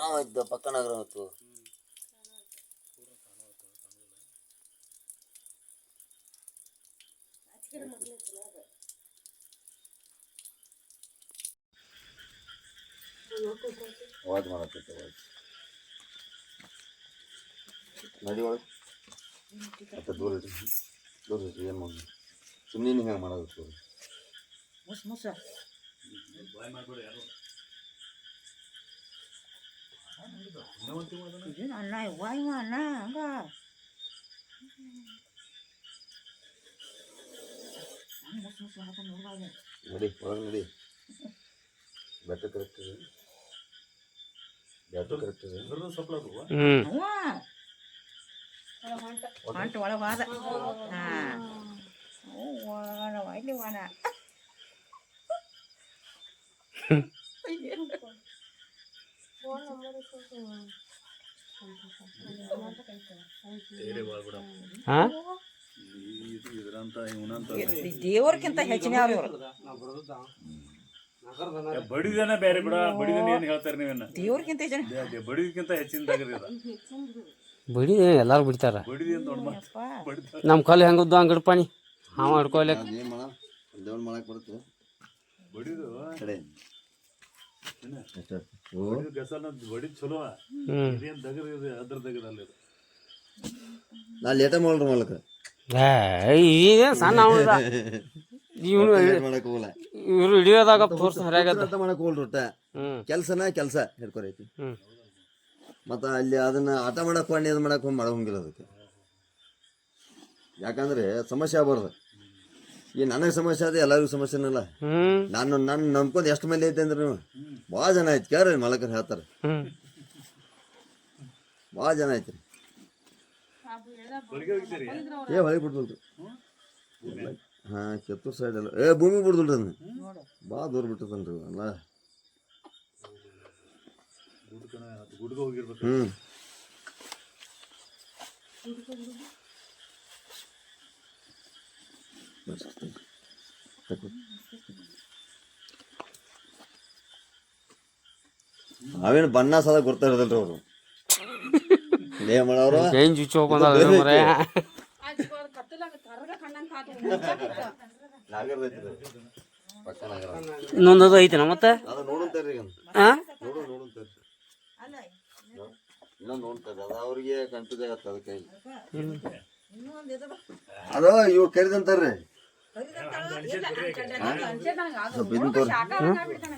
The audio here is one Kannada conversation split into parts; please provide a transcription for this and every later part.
ಆಯ್ತು ಪಕ್ಕನಾಗ್ರ ಹೊತ್ತು ಅವಾಜ್ ಮಾಡತ್ತೆ ನಡಿ ಒಳಗೆ ಮತ್ತೆ ದೂರ ಇರಿ. ದೂರ ಇರಿ ಏನು ಮಾಡಿ ಸುಮ್ಮನೆ ಹಿಂಗೆ ಮಾಡೋದು? ಮುಸ್ ಮುಸ ಇದೇನು ಅಣ್ಣ ಯವ್ವ ಇವ ಅಣ್ಣ ಹಂಗ ಹಂಗ್ ಮುಸ್ ಮುಸ್ ಮಾಡತ್ತ ನೋಡ್ಬಾರ್ದು ನಡಿ ಒಳಗೆ ನಡಿ ಬೆಟ್ಟ ಕರೆಕ್ಟ್ ಇದೆ ಬೆಟ್ಟ ಕರೆಕ್ಟ್ ಇದೆ ಹ್ಞೂ ಅವ್ವ ಹೊಂಟ ಒಳಗೆ ಹೋದ ಹಾಂ ವಾನ ಇಲ್ಲಿ ವಾನ ಹಾಂ ದೇವ್ರಕ್ಕಿಂತ ಹೆಚ್ಚಿನ ಅವ್ರು ಇವರು ಬಡಿದನ ಬೇರೆ ಬಿಡ ಬಡಿದನ ಏನ್ ಹೇಳ್ತಾರೆ ನೀವೇನ ದೇವ್ರಕ್ಕಿಂತ ಹೆಚ್ಚಿನ ಬಡಿದಕ್ಕಿಂತ ಹೆಚ್ಚಿನ ಬಡಿ ಎಲ್ಲಾರು ಬಿಡ್ತಾರ? ನಮ್ಮ ಕಲ್ಲು ಹೆಂಗದ್ದು ಹಂಗೆ ಹಿಡ್ಪಾಣಿ ಹಾವ ಬರುತ್ತೆ. ಬಡಿದು. ನಾ ಲೇಟ ಮಾಡ್ರಿ ಇದೇನು ಸಣ್ಣ ಅವನಿದ ಇವನು ಮಾಡಕ್ ಹೋಗಲ್ಲ. ಇವ್ರು ಹಿಡಿಯೋದಾಗ ತೋರ್ಸ ಹರಿಯಾಗದ ಅರ್ಥ ಮಾಡಕ್ ಕೆಲ್ಸನ ಕೆಲ್ಸ ಹಿಡ್ಕೊರೈತಿ. ಮತ್ತ ಅಲ್ಲಿ ಅದನ್ನ ಆಟ ಮಾಡಕ್ ಮಾಡಿ ಅದು ಮಾಡಕ್ ಹೋಗಿ ಮಾಡಂಗಿಲ್ಲ ಅದಕ್ಕೆ ಯಾಕಂದ್ರೆ ಸಮಸ್ಯೆ ಆಗ್ಬಾರ್ದು. ಈ ನನಗೆ ಸಮಸ್ಯೆ ಅದ ಎಲ್ಲರಿಗೂ ಸಮಸ್ಯೆನಲ್ಲ ನಾನು ನನ್ನ ನಂಬ್ಕೊಂಡು ಎಷ್ಟು ಮಂದಿ ಐತೆ ಅಂದ್ರೆ ನೀವು ಭಾಳ ಜನ ಐತಿ. ಕೇಳ್ರಿ ಮಲಕರ್ ಹೇಳ್ತಾರೆ. ಭಾಳ ಜನ ಐತ್ರಿ ಏ ಹೊಳಿ ಬಿಡ್ದಲ್ರಿ ಹಾಂ ಕೆತ್ತೂರು ಸೈಡ್ ಅಲ್ಲ. ಏ ಭೂಮಿ ಬಿಡ್ದಲ್ರಿ ಅದನ್ನ. ಭಾಳ ದೂರ ಬಿಟ್ಟದನ್ರಿ ಅಲ್ಲ. ಹ್ಞೂ ಅವೇನು ಬಣ್ಣ ಸದ ಗುರ್ತಾ ಇರೋದಲ್ರಿ ಅವರು? ಏನ್ ಮಾಡವ್ರು ಚೇಂಜ್ ಚುಚ್ಚಿ ಹೋಗ್ಬಂದ ಮರ. ಇನ್ನೊಂದದು ಐತೆನ ಮತ್ತೆ? ಇನ್ನೊಂದು ನೋಡ್ತಾರೆ ಅದು ಅವ್ರಿಗೆ ಕನ್ಫ್ಯೂಸ್ ಆಗತ್ತೆ ಅದಕ್ಕೆ ಅದು ಇವ್ ಕರಿದಂತಾರ್ರಿ ಸ್ವಲ್ಪ ಇದನ್ನ ತೋರಿ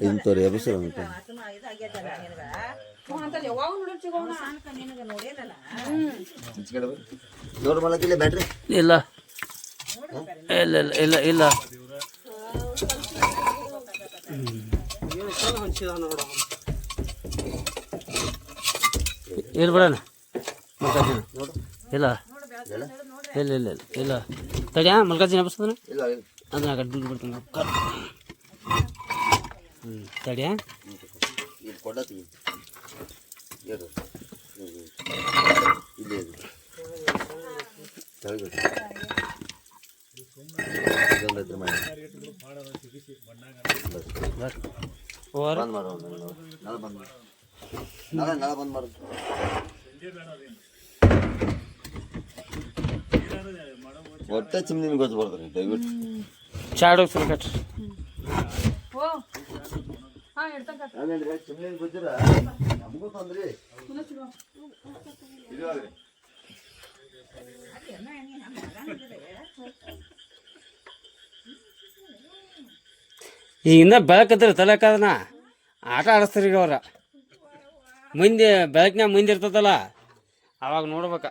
ಇದನ್ನ ತೋರಿ ಎಬ್ಬಿಸ್ರಿ ಅಂತ ನೋಡ್ರಿ ಮಾಡಕ್ಕಿಲ್ಲ ಬ್ಯಾಟ್ರಿ. ಇಲ್ಲ. ಇಲ್ಲ ಇಲ್ಲ ಇಲ್ಲ ಇಲ್ಲ. ಇಲ್ಲಿ ಬಿಡೋಣ. ಇಲ್ಲ. ಇಲ್ಲ. ಇಲ್ಲ ಇಲ್ಲ ಇಲ್ಲ. ತಡಿಯಾ ಮಲ್ಕಾಜಿನ ಹಬ್ಬಸ್ತದನ ಇಲ್ಲ ಇಲ್ಲ. ಅದನ್ನ ಗಡ್ಡು ಬಿಡ್ತೀನಿ ಹ್ಞೂ ತಡಿಯ? ಒಟ್ಟೆ ಚಿಮ್ನಿನ ಗೊತ್ತು ಬರ್ತಾರೆ ದಯವಿಟ್ಟು. ಚಾಡು ಸುರ್ಕಟ್ ಕಟ್ರಿ. ಈಗಿಂದ ಬೆಳಕತ್ರಿ ತಲೆಕದನ ಆಟ ಆಡಿಸ್ತಾರೀಗ ಅವ್ರ. ಮುಂದೆ ಬೆಳಕಿನ ಮುಂದೆ ಇರ್ತದಲ್ಲ? ಅವಾಗ ನೋಡ್ಬೇಕ.